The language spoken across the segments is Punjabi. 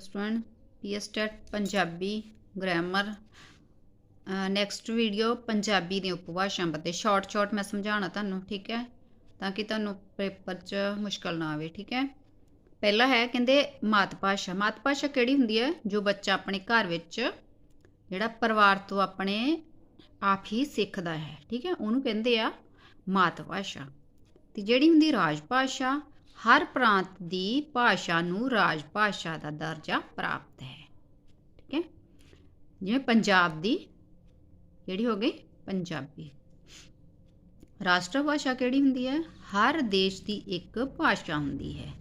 Student PSTET Punjabi grammar next video Punjabi ਦੀਆਂ ਉਪਭਾਸ਼ਾਵਾਂ ਬਾਰੇ। ਸ਼ਾਰਟ ਸ਼ਾਰਟ ਮੈਂ ਸਮਝਾਉਣਾ ਤੁਹਾਨੂੰ, ਠੀਕ ਹੈ? ਤਾਂ ਕਿ ਤੁਹਾਨੂੰ ਪੇਪਰ 'ਚ ਮੁਸ਼ਕਲ ਨਾ ਆਵੇ, ਠੀਕ ਹੈ? ਪਹਿਲਾ ਹੈ, ਕਹਿੰਦੇ ਮਾਤ ਭਾਸ਼ਾ ਮਾਤ ਭਾਸ਼ਾ ਕਿਹੜੀ ਹੁੰਦੀ ਹੈ? ਜੋ ਬੱਚਾ ਆਪਣੇ ਘਰ ਵਿੱਚ ਜਿਹੜਾ ਪਰਿਵਾਰ ਤੋਂ ਆਪਣੇ ਆਪ ਹੀ ਸਿੱਖਦਾ ਹੈ, ਠੀਕ ਹੈ? ਉਹਨੂੰ ਕਹਿੰਦੇ ਆ ਮਾਤ ਭਾਸ਼ਾ ਤੇ ਜਿਹੜੀ ਹੁੰਦੀ ਰਾਜ ਭਾਸ਼ਾ ਹਰ ਪ੍ਰਾਂਤ ਦੀ ਭਾਸ਼ਾ ਨੂੰ ਰਾਜ ਭਾਸ਼ਾ ਦਾ ਦਰਜਾ ਪ੍ਰਾਪਤ ਹੈ। ਠੀਕ ਹੈ? ਜਿਵੇਂ ਪੰਜਾਬ ਦੀ ਕਿਹੜੀ ਹੋ ਗਈ? ਪੰਜਾਬੀ। ਰਾਸ਼ਟਰ ਭਾਸ਼ਾ ਕਿਹੜੀ ਹੁੰਦੀ ਹੈ? ਹਰ ਦੇਸ਼ ਦੀ ਇੱਕ ਭਾਸ਼ਾ ਹੁੰਦੀ ਹੈ।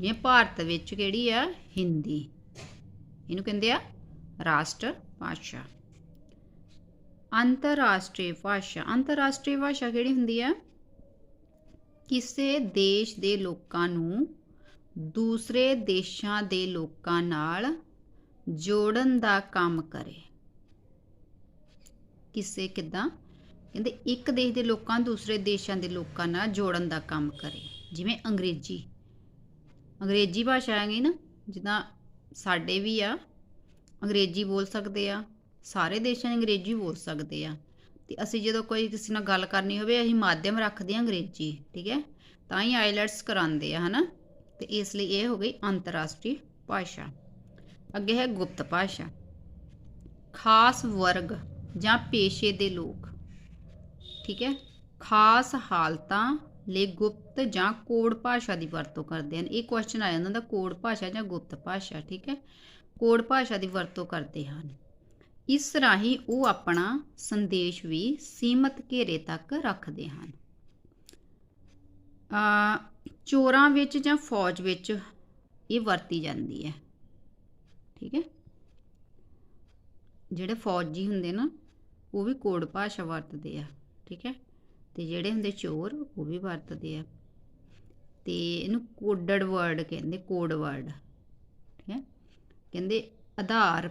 ਜਿਵੇਂ ਭਾਰਤ ਵਿੱਚ ਕਿਹੜੀ ਆ? ਹਿੰਦੀ। ਇਹਨੂੰ ਕਹਿੰਦੇ ਆ ਰਾਸ਼ਟਰ ਭਾਸ਼ਾ ਅੰਤਰਰਾਸ਼ਟਰੀ ਭਾਸ਼ਾ। ਅੰਤਰਰਾਸ਼ਟਰੀ ਭਾਸ਼ਾ ਕਿਹੜੀ ਹੁੰਦੀ ਹੈ? ਕਿਸੇ ਦੇਸ਼ ਦੇ ਲੋਕਾਂ ਨੂੰ ਦੂਸਰੇ ਦੇਸ਼ਾਂ ਦੇ ਲੋਕਾਂ ਨਾਲ ਜੋੜਨ ਦਾ ਕੰਮ ਕਰੇ। ਕਿਸੇ ਕਿਦਾਂ? ਕਹਿੰਦੇ ਇੱਕ ਦੇਸ਼ ਦੇ ਲੋਕਾਂ ਦੂਸਰੇ ਦੇਸ਼ਾਂ ਦੇ ਲੋਕਾਂ ਨਾਲ ਜੋੜਨ ਦਾ ਕੰਮ ਕਰੇ। ਜਿਵੇਂ ਅੰਗਰੇਜ਼ੀ। ਅੰਗਰੇਜ਼ੀ ਭਾਸ਼ਾ ਹੈਗੀ ਨਾ, ਜਿੱਦਾਂ ਸਾਡੇ ਵੀ ਆ, ਅੰਗਰੇਜ਼ੀ ਬੋਲ ਸਕਦੇ ਆ, ਸਾਰੇ ਦੇਸ਼ਾਂ ਅੰਗਰੇਜ਼ੀ ਬੋਲ ਸਕਦੇ ਆ। ਤੇ ਅਸੀਂ ਜਦੋਂ ਕੋਈ ਕਿਸੇ ਨਾਲ ਗੱਲ ਕਰਨੀ ਹੋਵੇ, ਅਸੀਂ ਮਾਧਿਅਮ ਰੱਖਦੇ ਹਾਂ ਅੰਗਰੇਜ਼ੀ, ਠੀਕ ਹੈ? ਤਾਂ ਹੀ ਆਈਲੈਟਸ ਕਰਾਉਂਦੇ ਆ, ਹਨਾ? ਤੇ ਇਸ ਲਈ ਇਹ ਹੋ ਗਈ ਅੰਤਰਰਾਸ਼ਟਰੀ ਭਾਸ਼ਾ। ਅੱਗੇ ਹੈ ਗੁਪਤ ਭਾਸ਼ਾ। ਖਾਸ ਵਰਗ ਜਾਂ ਪੇਸ਼ੇ ਦੇ ਲੋਕ, ਠੀਕ ਹੈ? ਖਾਸ ਹਾਲਤਾਂ ਲਈ ਗੁਪਤ ਜਾਂ ਕੋਡ ਭਾਸ਼ਾ ਦੀ ਵਰਤੋਂ ਕਰਦੇ ਹਨ। ਇਹ ਕੁਐਸਚਨ ਆ ਜਾਂਦਾ ਦਾ ਕੋਡ ਭਾਸ਼ਾ ਜਾਂ ਗੁਪਤ ਭਾਸ਼ਾ, ਠੀਕ ਹੈ? ਕੋਡ ਭਾਸ਼ਾ ਦੀ ਵਰਤੋਂ ਕਰਦੇ ਹਨ। ਇਸ ਰਾਹੀਂ ਉਹ ਆਪਣਾ ਸੰਦੇਸ਼ ਵੀ ਸੀਮਤ ਘੇਰੇ ਤੱਕ ਰੱਖਦੇ ਹਨ। ਆ ਚੋਰਾਂ ਵਿੱਚ ਜਾਂ ਫੌਜ ਵਿੱਚ ਇਹ ਵਰਤੀ ਜਾਂਦੀ ਹੈ। ਠੀਕ ਹੈ? ਜਿਹੜੇ ਫੌਜੀ ਹੁੰਦੇ ਨਾ, ਉਹ ਵੀ ਕੋਡ ਭਾਸ਼ਾ ਵਰਤਦੇ ਆ। ਠੀਕ ਹੈ? ਤੇ ਜਿਹੜੇ ਹੁੰਦੇ ਚੋਰ, ਉਹ ਵੀ ਵਰਤਦੇ ਆ। ਤੇ ਇਹਨੂੰ ਕੋਡਡ ਵਰਡ ਕਹਿੰਦੇ, ਕੋਡ ਵਰਡ। ਠੀਕ ਹੈ? ਕਹਿੰਦੇ ਆਧਾਰ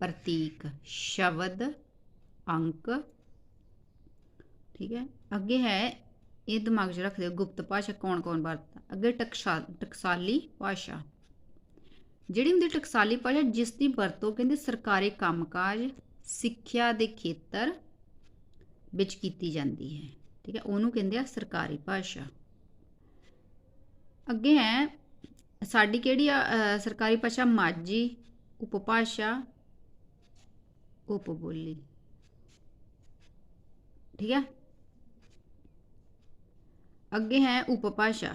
ਪ੍ਰਤੀਕ ਸ਼ਬਦ ਅੰਕ, ਠੀਕ ਹੈ। ਅੱਗੇ ਹੈ, ਇਹ ਦਿਮਾਗ 'ਚ ਰੱਖ ਦਿਓ ਗੁਪਤ ਭਾਸ਼ਾ ਕੌਣ ਕੌਣ ਵਰਤਦਾ? ਅੱਗੇ ਟਕਸਾ, ਟਕਸਾਲੀ ਭਾਸ਼ਾ। ਜਿਹੜੀ ਹੁੰਦੀ ਟਕਸਾਲੀ ਭਾਸ਼ਾ, ਜਿਸ ਦੀ ਵਰਤੋਂ ਕਹਿੰਦੇ ਸਰਕਾਰੀ ਕੰਮਕਾਜ, ਸਿੱਖਿਆ ਦੇ ਖੇਤਰ ਵਿੱਚ ਕੀਤੀ ਜਾਂਦੀ ਹੈ, ਠੀਕ ਹੈ। ਉਹਨੂੰ ਕਹਿੰਦੇ ਆ ਸਰਕਾਰੀ ਭਾਸ਼ਾ। ਅੱਗੇ ਹੈ, ਸਾਡੀ ਕਿਹੜੀ ਆ ਸਰਕਾਰੀ ਭਾਸ਼ਾ? ਮਾਝੀ ਉਪਭਾਸ਼ਾ। ਉਪਬੋਲੀ ਠੀਕ ਹੈ? ਅੱਗੇ ਹੈ ਉਪਭਾਸ਼ਾ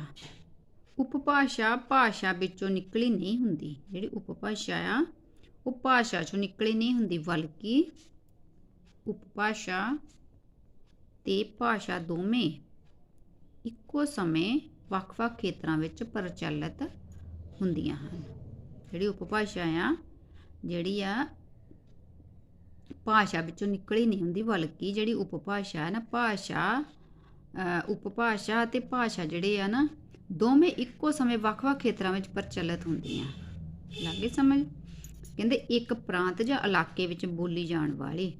ਉਪਭਾਸ਼ਾ ਭਾਸ਼ਾ ਵਿੱਚੋਂ ਨਿਕਲੀ ਨਹੀਂ ਹੁੰਦੀ। ਜਿਹੜੀ ਉਪਭਾਸ਼ਾ ਆ, ਉਹ ਭਾਸ਼ਾ ਚੋਂ ਨਿਕਲੀ ਨਹੀਂ ਹੁੰਦੀ, ਬਲਕਿ ਉਪਭਾਸ਼ਾ ਤੇ ਭਾਸ਼ਾ ਦੋਵੇਂ ਇੱਕੋ ਸਮੇਂ ਵੱਖ-ਵੱਖ ਖੇਤਰਾਂ ਵਿੱਚ ਪ੍ਰਚਲਿਤ ਹੁੰਦੀਆਂ ਹਨ। ਜਿਹੜੀ ਉਪਭਾਸ਼ਾ ਆ, ਜਿਹੜੀ ਆ ਭਾਸ਼ਾ ਵਿੱਚੋਂ ਨਿਕਲੀ ਨਹੀਂ ਹੁੰਦੀ, ਬਲਕਿ ਜਿਹੜੀ ਉਪਭਾਸ਼ਾ ਹੈ ਨਾ, ਭਾਸ਼ਾ ਉਪਭਾਸ਼ਾ ਤੇ ਭਾਸ਼ਾ ਜਿਹੜੇ ਆ ਨਾ, ਦੋਵੇਂ ਇੱਕੋ ਸਮੇਂ ਵੱਖ-ਵੱਖ ਖੇਤਰਾਂ ਵਿੱਚ ਪ੍ਰਚਲਿਤ ਹੁੰਦੀਆਂ। ਲੱਗੇ ਸਮਝ? ਕਹਿੰਦੇ ਇੱਕ ਪ੍ਰਾਂਤ ਜਾਂ ਇਲਾਕੇ ਵਿੱਚ ਬੋਲੀ ਜਾਣ ਵਾਲੀ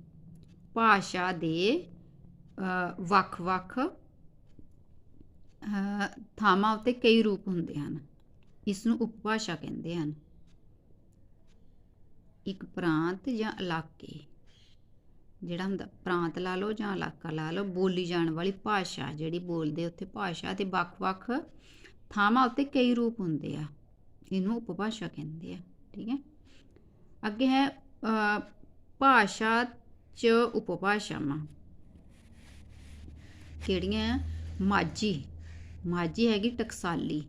ਭਾਸ਼ਾ ਦੇ ਵੱਖ-ਵੱਖ ਥਾਵਾਂ ਉੱਤੇ ਕਈ ਰੂਪ ਹੁੰਦੇ ਹਨ। ਇਸ ਨੂੰ ਉਪਭਾਸ਼ਾ ਕਹਿੰਦੇ ਹਨ। ਇੱਕ ਪ੍ਰਾਂਤ ਜਾਂ ਇਲਾਕੇ। ਜਿਹੜਾ ਹੁੰਦਾ, ਪ੍ਰਾਂਤ ਲਾ ਲਓ ਜਾਂ ਇਲਾਕਾ ਲਾ ਲਓ, ਬੋਲੀ ਜਾਣ ਵਾਲੀ ਭਾਸ਼ਾ ਜਿਹੜੀ ਬੋਲਦੇ ਉੱਥੇ ਭਾਸ਼ਾ ਤੇ ਵੱਖ-ਵੱਖ ਥਾਵਾਂ ਉੱਤੇ ਕਈ ਰੂਪ ਹੁੰਦੇ ਆ, ਇਹਨੂੰ ਉਪਭਾਸ਼ਾ ਕਹਿੰਦੇ ਆ, ਠੀਕ ਹੈ? ਅੱਗੇ ਹੈ ਭਾਸ਼ਾ ਚ ਉਪਭਾਸ਼ਾਵਾਂ। ਕਿਹੜੀਆਂ? ਮਾਝੀ। ਮਾਝੀ ਹੈਗੀ ਟਕਸਾਲੀ,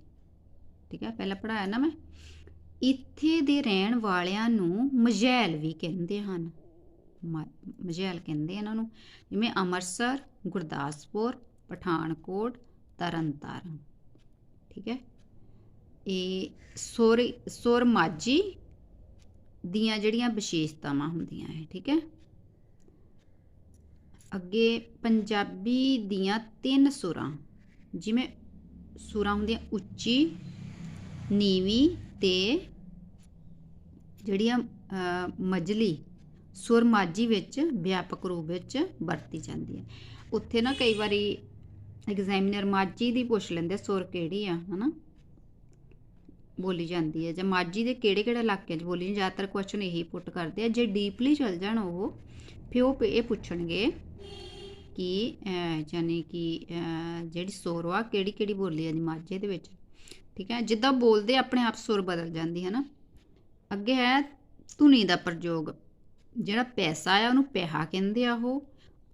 ਠੀਕ ਹੈ? ਪਹਿਲਾਂ ਪੜਾਇਆ ਨਾ ਮੈਂ। ਇੱਥੇ ਦੇ ਰਹਿਣ ਵਾਲਿਆਂ ਨੂੰ ਮਜ਼ੈਲ ਵੀ ਕਹਿੰਦੇ ਹਨ। ਮਝੈਲ ਕਹਿੰਦੇ ਇਹਨਾਂ ਨੂੰ, ਜਿਵੇਂ ਅੰਮ੍ਰਿਤਸਰ, ਗੁਰਦਾਸਪੁਰ, ਪਠਾਨਕੋਟ, ਤਰਨਤਾਰਨ। ਠੀਕ ਹੈ? ਇਹ ਸੁਰ ਸੁਰ ਮਾਝੀ ਦੀਆਂ ਜਿਹੜੀਆਂ ਵਿਸ਼ੇਸ਼ਤਾਵਾਂ ਹੁੰਦੀਆਂ ਹੈ ਠੀਕ ਹੈ? ਅੱਗੇ ਪੰਜਾਬੀ ਦੀਆਂ ਤਿੰਨ ਸੁਰਾਂ, ਜਿਵੇਂ ਸੁਰਾਂ ਹੁੰਦੀਆਂ ਉੱਚੀ, ਨੀਵੀਂ ਤੇ ਜਿਹੜੀਆਂ ਮਜਲੀ ਸੁਰ ਮਾਝੀ ਵਿੱਚ, ਵਿਆਪਕ ਰੂਪ ਵਿੱਚ ਵਰਤੀ ਜਾਂਦੀ ਹੈ। ਉੱਥੇ ਨਾ ਕਈ ਵਾਰੀ ਐਗਜ਼ਾਮੀਨਰ ਮਾਝੀ ਦੀ ਪੁੱਛ ਲੈਂਦੇ ਸੁਰ ਕਿਹੜੀ ਆ, ਹਨਾ? ਬੋਲੀ ਜਾਂਦੀ ਹੈ ਜਾਂ ਮਾਝੀ ਦੇ ਕਿਹੜੇ ਕਿਹੜੇ ਇਲਾਕਿਆਂ 'ਚ ਬੋਲੀ ਜਾਂਦੀ ਜ਼ਿਆਦਾਤਰ ਕੁਐਸਚਨ ਇਹੀ ਪੁੱਟ ਕਰਦੇ ਆ, ਜੇ ਡੀਪਲੀ ਚਲ ਜਾਣ ਉਹ, ਫਿਰ ਉਹ ਇਹ ਪੁੱਛਣਗੇ ਕਿ ਯਾਨੀ ਕਿ ਜਿਹੜੀ ਸੁਰ ਆ ਕਿਹੜੀ ਕਿਹੜੀ ਬੋਲੀ ਜਾਂਦੀ ਮਾਝੇ ਦੇ ਵਿੱਚ? ਠੀਕ ਹੈ? ਜਿੱਦਾਂ ਬੋਲਦੇ ਆਪਣੇ ਆਪ ਸੁਰ ਬਦਲ ਜਾਂਦੀ ਹੈ ਨਾ। ਅੱਗੇ ਹੈ ਧੁਨੀ ਦਾ ਪ੍ਰਯੋਗ। ਜਿਹੜਾ ਪੈਸਾ ਆ ਉਹਨੂੰ ਪੈਸਾ ਕਹਿੰਦੇ ਆ ਉਹ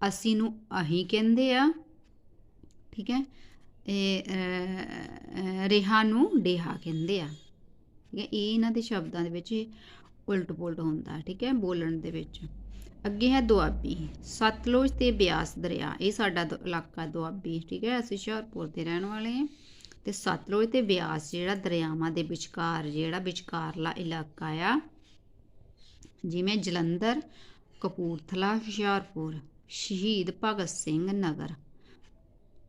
ਅਸੀਂ ਨੂੰ ਅਹੀਂ ਕਹਿੰਦੇ ਆ ਠੀਕ ਹੈ ਇਹ ਅਹ, ਨੂੰ ਡੇਹਾ ਕਹਿੰਦੇ ਆ ਠੀਕ ਹੈ ਇਹ ਇਹਨਾਂ ਦੇ ਸ਼ਬਦਾਂ ਦੇ ਵਿੱਚ ਉਲਟ ਪੁਲਟ ਹੁੰਦਾ ਠੀਕ ਹੈ ਬੋਲਣ ਦੇ ਵਿੱਚ। ਅੱਗੇ ਹੈ ਦੁਆਬੀ ਸਤਲੁਜ ਤੇ ਬਿਆਸ ਦਰਿਆ ਇਹ ਸਾਡਾ ਦ- ਇਲਾਕਾ ਦੁਆਬੀ ਠੀਕ ਹੈ ਅਸੀਂ ਹੁਸ਼ਿਆਰਪੁਰ ਦੇ ਰਹਿਣ ਵਾਲੇ ਹਾਂ ਤੇ ਸਤਲੁਜ ਤੇ ਬਿਆਸ ਜਿਹੜਾ ਦਰਿਆਵਾਂ ਦੇ ਵਿਚਕਾਰ ਜਿਹੜਾ ਵਿਚਕਾਰਲਾ ਇਲਾਕਾ ਆ ਜਿਵੇਂ ਜਲੰਧਰ, ਕਪੂਰਥਲਾ, ਹੁਸ਼ਿਆਰਪੁਰ, ਸ਼ਹੀਦ ਭਗਤ ਸਿੰਘ ਨਗਰ।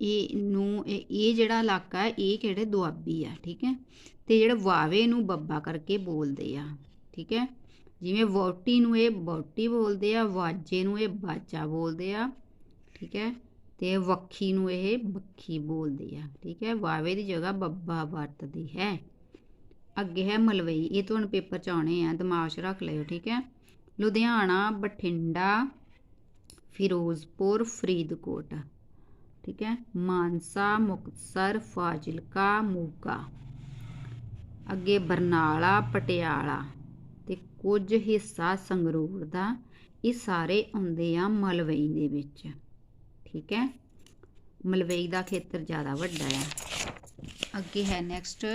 ਇਹ ਨੂੰ ਇਹ ਇਹ ਜਿਹੜਾ ਇਲਾਕਾ ਹੈ, ਇਹ ਕਿਹੜੇ ਦੁਆਬੀ ਆ, ਠੀਕ ਹੈ? ਤੇ ਜਿਹੜੇ ਵਾਵੇ ਨੂੰ ਬੱਬਾ ਕਰਕੇ ਬੋਲਦੇ ਆ, ਠੀਕ ਹੈ? ਜਿਵੇਂ ਵੋਟੀ ਨੂੰ ਇਹ ਬੋਟੀ ਬੋਲਦੇ ਆ, ਵਾਜੇ ਨੂੰ ਇਹ ਬਾਜਾ ਬੋਲਦੇ ਆ, ਠੀਕ ਹੈ? ਤੇ ਵੱਖੀ ਨੂੰ ਇਹ ਬੱਖੀ ਬੋਲਦੇ ਆ, ਠੀਕ ਹੈ? ਵਾਵੇ ਦੀ ਜਗ੍ਹਾ ਬੱਬਾ ਵਰਤਦੀ ਹੈ। ਅੱਗੇ ਹੈ ਮਲਵਈ, ਇਹ ਤੁਹਾਨੂੰ ਪੇਪਰ ਚ ਆਉਣੇ ਆ, ਦਿਮਾਗ 'ਚ ਰੱਖ ਲਿਓ, ਠੀਕ ਹੈ। ਲੁਧਿਆਣਾ, ਬਠਿੰਡਾ, ਫਿਰੋਜ਼ਪੁਰ, ਫਰੀਦਕੋਟ, ਠੀਕ ਹੈ। ਮਾਨਸਾ, ਮੁਕਤਸਰ, ਫਾਜ਼ਿਲਕਾ, ਮੋਗਾ। ਅੱਗੇ ਬਰਨਾਲਾ, ਪਟਿਆਲਾ, ਤੇ ਕੁਝ ਹਿੱਸਾ ਸੰਗਰੂਰ ਦਾ, ਇਹ ਸਾਰੇ ਆਉਂਦੇ ਆ ਮਲਵਈ ਦੇ ਵਿੱਚ, ਠੀਕ ਹੈ। ਮਲਵਈ ਦਾ ਖੇਤਰ ਜ਼ਿਆਦਾ ਵੱਡਾ ਹੈ ਅੱਗੇ ਹੈ ਨੈਕਸਟ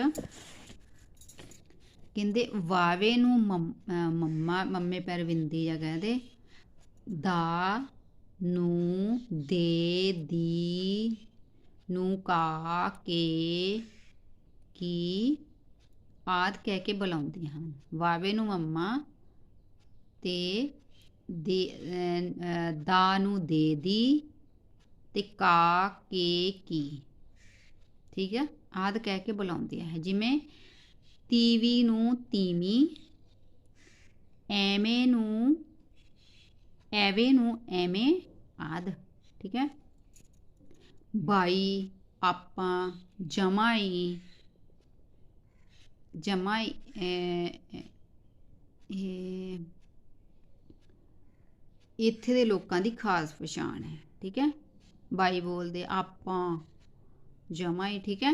ਕਹਿੰਦੇ ਵਾਵੇ ਨੂੰ ਮੰਮ- ਮੰਮਾ, ਮੰਮੇ ਪੈਰ ਵਿੰਦੀ ਆ ਕਹਿੰਦੇ ਦਾ। ਨੂੰ ਦੇ ਦੀ, ਨੂੰ ਕਾ ਕੇ ਕੀ ਆਦ ਕਹਿ ਕੇ ਬੁਲਾਉਂਦੇ ਹਨ। ਵਾਵੇ ਨੂੰ ਮੰਮਾ ਤੇ ਦੇ ਦਾ ਨੂੰ ਦੇ ਦੀ ਤੇ ਕਾ ਕੇ ਕੀ। ਠੀਕ ਹੈ ਆਦ ਕਹਿ ਕੇ ਬੁਲਾਉਂਦੇ ਹੈ। ਜਿਵੇਂ ਤੀਵੀ ਨੂੰ ਤੀਵੀਂ ਐਵੇਂ ਨੂੰ ਐਵੇਂ ਨੂੰ ਐਵੇਂ ਆਦ ਠੀਕ ਹੈ? ਬਾਈ ਆਪਾਂ ਜਮਾਈ ਜਮਾਈ ਅਹ, ਇਹ ਇੱਥੇ ਦੇ ਲੋਕਾਂ ਦੀ ਖਾਸ ਪਛਾਣ ਹੈ ਠੀਕ ਹੈ? ਬਾਈ ਬੋਲਦੇ ਆਪਾਂ ਜਮਾਈ ਠੀਕ ਹੈ?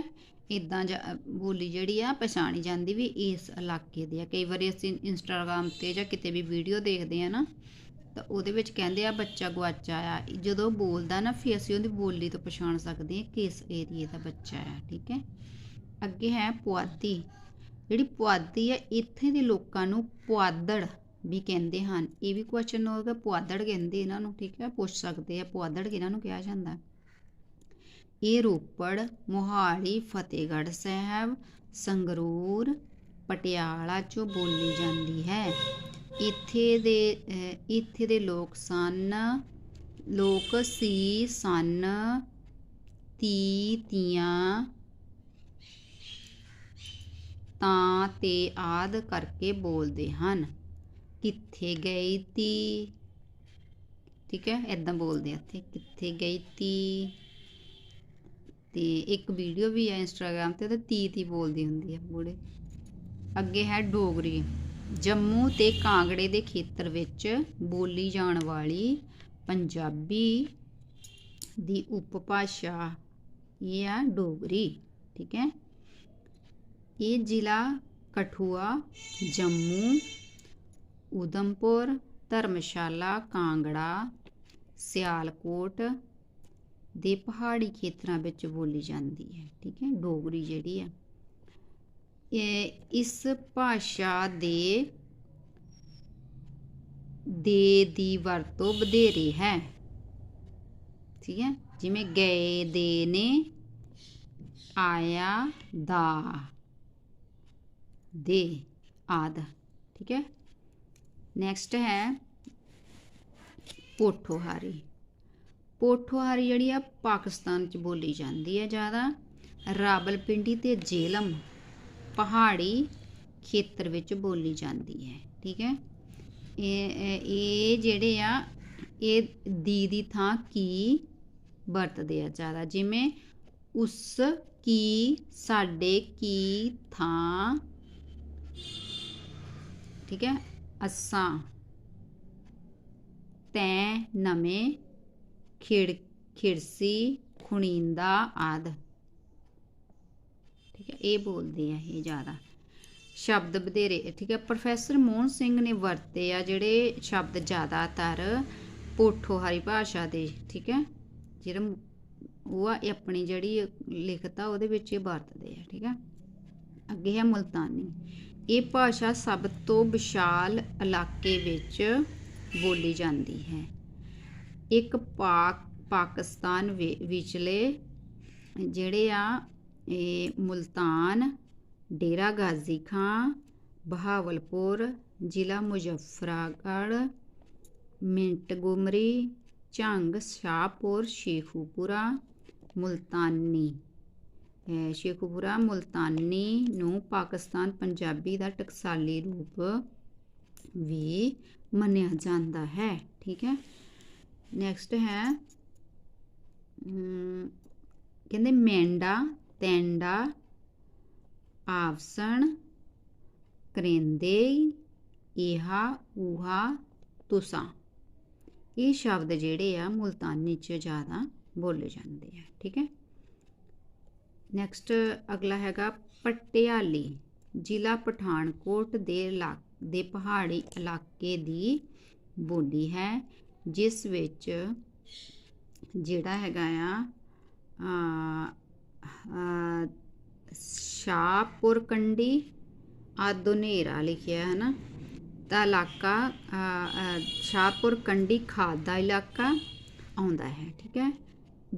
ਇਦਾਂ ਬੋਲੀ ਜਿਹੜੀ ਆ, ਪਛਾਣੀ ਜਾਂਦੀ ਵੀ ਇਸ ਇਲਾਕੇ ਦੇ ਆ। ਕਈ ਵਾਰੀ ਅਸੀਂ ਇੰਸਟਾਗ੍ਰਾਮ ਤੇ ਜਾਂ ਕਿਤੇ ਵੀ ਵੀਡੀਓ ਦੇਖਦੇ ਆ ਨਾ, ਤਾਂ ਉਹਦੇ ਵਿੱਚ ਕਹਿੰਦੇ ਆ, ਬੱਚਾ ਗਵਾਚਾ ਆ। ਜਦੋਂ ਬੋਲਦਾ ਨਾ, ਫਿਰ ਅਸੀਂ ਉਹਦੀ ਬੋਲੀ ਤੋਂ ਪਛਾਣ ਸਕਦੇ ਹਾਂ ਕਿਸ ਏਰੀਏ ਦਾ ਬੱਚਾ ਆ, ਠੀਕ ਹੈ? ਅੱਗੇ ਹੈ ਪੁਆਧੀ। ਜਿਹੜੀ ਪੁਆਧੀ ਆ, ਇੱਥੇ ਦੇ ਲੋਕਾਂ ਨੂੰ ਪੁਆਧੜ ਵੀ ਕਹਿੰਦੇ ਹਨ। ਇਹ ਵੀ ਕੁਐਸਚਨ ਹੋਗਾ ਪੁਆਧੜ ਕਹਿੰਦੇ ਇਹਨਾਂ ਨੂੰ, ਠੀਕ ਹੈ? ਪੁੱਛ ਸਕਦੇ ਆ, ਪੁਆਧੜ ਕਿਹਨਾਂ ਨੂੰ ਕਿਹਾ ਜਾਂਦਾ? ਇਹ ਰੋਪੜ, ਮੋਹਾਲੀ, ਫਤਿਹਗੜ੍ਹ ਸਾਹਿਬ, ਸੰਗਰੂਰ, ਪਟਿਆਲਾ ਚੋਂ ਬੋਲੀ ਜਾਂਦੀ ਹੈ। ਇੱਥੇ ਦੇ ਇੱਥੇ ਦੇ ਲੋਕ ਸਨ, ਲੋਕ ਸੀ ਸਨ ਤੀ ਤੀਆਂ ਤਾਂ ਤੇ ਆਦ ਕਰਕੇ ਬੋਲਦੇ ਹਨ। ਕਿੱਥੇ ਗਈ ਤੀ ਠੀਕ ਹੈ ਇਦਾਂ ਬੋਲਦੇ ਆ ਇੱਥੇ। ਕਿੱਥੇ ਗਈ ਤੀ ਤੇ ਇੱਕ ਵੀਡੀਓ ਵੀ ਹੈ ਇੰਸਟਾਗ੍ਰam ਤੇ ਤੇ ਤੀ ਤੀ ਬੋਲਦੀ ਹੁੰਦੀ ਹੈ ਬੂੜੇ ਅੱਗੇ ਹੈ ਡੋਗਰੀ। ਜੰਮੂ ਤੇ ਕਾਂਗੜੇ ਦੇ ਖੇਤਰ ਵਿੱਚ ਬੋਲੀ ਜਾਣ ਵਾਲੀ ਪੰਜਾਬੀ ਦੀ ਉਪਭਾਸ਼ਾ ਇਹ ਆ ਡੋਗਰੀ, ਠੀਕ ਹੈ? ਇਹ ਜ਼ਿਲ੍ਹਾ ਕਠੂਆ, ਜੰਮੂ, ਉਦਮਪੁਰ, ਧਰਮਸ਼ਾਲਾ, ਕਾਂਗੜਾ, ਸਿਆਲਕੋਟ ਦੇ ਪਹਾੜੀ ਖੇਤਰਾਂ ਵਿੱਚ ਬੋਲੀ ਜਾਂਦੀ ਹੈ, ਠੀਕ ਹੈ? ਡੋਗਰੀ ਜਿਹੜੀ ਹੈ, ਇਹ ਇਸ ਭਾਸ਼ਾ ਦੇ ਦੇ ਦੀ ਵਰਤੋਂ ਵਧੇਰੇ ਹੈ। ਠੀਕ ਹੈ? ਜਿਵੇਂ ਗਏ ਦੇ ਨੇ ਆਇਆ, ਦਾ, ਦੇ, ਆਦ, ਠੀਕ ਹੈ? ਨੈਕਸਟ ਹੈ, ਪੋਠੋਹਾਰੀ। ਪੋਠੋਹਾਰੀ ਜਿਹੜੀ ਆ, ਪਾਕਿਸਤਾਨ ਚ ਬੋਲੀ ਜਾਂਦੀ ਹੈ ਜ਼ਿਆਦਾ। ਰਾਵਲਪਿੰਡੀ ਤੇ ਜੇਲਮ ਪਹਾੜੀ ਖੇਤਰ ਵਿੱਚ ਬੋਲੀ ਜਾਂਦੀ ਹੈ, ਠੀਕ ਹੈ? ਇਹ, ਇਹ- ਜਿਹੜੇ ਆ, ਇਹ ਦੀ ਦੀ ਥਾਂ ਕੀ ਵਰਤਦੇ ਆ ਜ਼ਿਆਦਾ? ਜਿਵੇਂ ਉਸ ਕੀ, ਸਾਡੇ ਕੀ ਥਾਂ, ਠੀਕ ਹੈ? ਅਸਾਂ, ਤੈ, ਨਵੇਂ ਖਿੜ, ਖਿੜਸੀ, ਖੁਣੀਂਦਾ ਆਦ। ਠੀਕ ਹੈ, ਇਹ ਬੋਲਦੇ ਆ ਇਹ ਜ਼ਿਆਦਾ। ਸ਼ਬਦ ਬਧੇਰੇ ਠੀਕ ਹੈ, ਪ੍ਰੋਫੈਸਰ ਮੋਹਨ ਸਿੰਘ ਨੇ ਵਰਤੇ ਆ ਜਿਹੜੇ ਸ਼ਬਦ ਜ਼ਿਆਦਾਤਰ ਪੋਠੋਹਾਰੀ ਭਾਸ਼ਾ ਦੇ, ਠੀਕ ਹੈ, ਜਿਹੜਾ ਉਹ ਆ, ਇਹ ਆਪਣੀ ਜਿਹੜੀ ਲਿਖਤ ਆ, ਉਹਦੇ ਵਿੱਚ ਇਹ ਵਰਤਦੇ ਆ, ਠੀਕ ਹੈ। ਅੱਗੇ ਹੈ ਮੁਲਤਾਨੀ। ਇਹ ਭਾਸ਼ਾ ਸਭ ਤੋਂ ਵਿਸ਼ਾਲ ਇਲਾਕੇ ਵਿੱਚ ਬੋਲੀ ਜਾਂਦੀ ਹੈ। ਇੱਕ ਪਾਕ, ਪਾਕਿਸਤਾਨ ਵਿ- ਵਿਚਲੇ ਜਿਹੜੇ ਆ, ਇਹ ਮੁਲਤਾਨ, ਡੇਰਾ ਗਾਜ਼ੀ ਖਾਂ, ਬਹਾਵਲਪੁਰ, ਜ਼ਿਲ੍ਹਾ ਮੁਜ਼ੱਫਰਾਗੜ੍ਹ, ਮਿੰਟਗੁਮਰੀ, ਝੰਗ, ਸ਼ਾਹਪੁਰ, ਸ਼ੇਖੂਪੁਰਾ, ਮੁਲਤਾਨੀ। ਸ਼ੇਖੂਪੁਰਾ, ਮੁਲਤਾਨੀ ਨੂੰ ਪਾਕਿਸਤਾਨ ਪੰਜਾਬੀ ਦਾ ਟਕਸਾਲੀ ਰੂਪ ਵੀ ਮੰਨਿਆ ਜਾਂਦਾ ਹੈ, ਠੀਕ ਹੈ? ਨੈਕਸਟ ਹੈ ਕਹਿੰਦੇ ਮੈਂਡਾ, ਤੈਂਡਾ, ਆਵਸਣ, ਕਰੇਂਦੇ ਇਹਾ ਉਹਾ ਤੁਸਾਂ। ਇਹ ਸ਼ਬਦ ਜਿਹੜੇ ਆ, ਮੁਲਤਾਨੀ ਚ ਜ਼ਿਆਦਾ ਬੋਲੇ ਜਾਂਦੇ ਆ, ਠੀਕ ਹੈ? ਨੈਕਸਟ ਅਗਲਾ ਹੈਗਾ, ਪਟਿਆਲੀ, ਜ਼ਿਲ੍ਹਾ ਪਠਾਨਕੋਟ ਦੇ ਇਲਾ- ਦੇ ਪਹਾੜੀ ਇਲਾਕੇ ਦੀ ਬੋਲੀ ਹੈ। ਜਿਸ ਵਿੱਚ ਜਿਹੜਾ ਹੈਗਾ ਆ ਸ਼ਾਹਪੁਰ ਕੰਡੀ ਆਦੋਨੇਰਾ ਲਿਖਿਆ ਹੈ ਨਾ। ਤਾਂ ਇਲਾਕਾ ਸ਼ਾਹਪੁਰ ਕੰਡੀ ਖਾਦ ਦਾ ਇਲਾਕਾ ਆਉਂਦਾ ਹੈ, ਠੀਕ ਹੈ।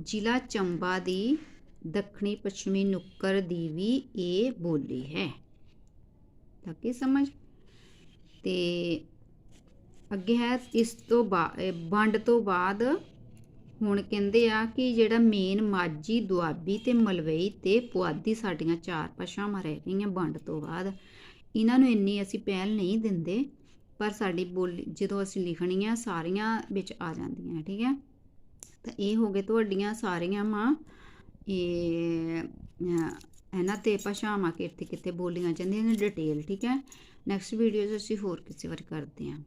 ਜ਼ਿਲ੍ਹਾ ਚੰਬਾ ਦੀ ਦੱਖਣੀ ਪੱਛਮੀ ਨੁੱਕਰ ਦੀ ਵੀ ਇਹ ਬੋਲੀ ਹੈ। ਤਾਂ ਕੀ ਸਮਝ? ਤੇ ਅੱਗੇ ਹੈ, ਇਸ ਤੋਂ ਬਾਅਦ ਵੰਡ ਤੋਂ ਬਾਅਦ ਹੁਣ ਕਹਿੰਦੇ ਆ ਕਿ ਜਿਹੜਾ ਮੇਨ ਮਾਝੀ, ਦੁਆਬੀ ਤੇ ਮਲਵਈ ਤੇ ਪੁਆਧੀ ਸਾਡੀਆਂ ਚਾਰ ਭਾਸ਼ਾਵਾਂ ਰਹਿ ਗਈਆਂ ਵੰਡ ਤੋਂ ਬਾਅਦ। ਇਹਨਾਂ ਨੂੰ ਇੰਨੀ ਅਸੀਂ ਪਹਿਲ ਨਹੀਂ ਦਿੰਦੇ, ਪਰ ਸਾਡੀ ਬੋਲੀ, ਜਦੋਂ ਅਸੀਂ ਲਿਖਣੀ ਲਿਖਣੀਆਂ ਸਾਰੀਆਂ ਵਿੱਚ ਆ ਜਾਂਦੀਆਂ, ਠੀਕ ਹੈ? ਤਾਂ ਇਹ ਹੋ ਗਏ ਤੁਹਾਡੀਆਂ ਸਾਰੀਆਂ ਮਾਂ, ਇਹ ਇਹਨਾਂ ਤੇ ਭਾਸ਼ਾਵਾਂ ਕਿੱਥੇ ਕਿੱਥੇ ਬੋਲੀਆਂ ਜਾਂਦੀਆਂ ਨੇ ਡਿਟੇਲ ਠੀਕ ਹੈ? ਨੈਕਸਟ ਵੀਡੀਓ 'ਚ ਅਸੀਂ ਹੋਰ ਕਿਸੇ ਵਾਰ ਕਰਦੇ ਹਾਂ।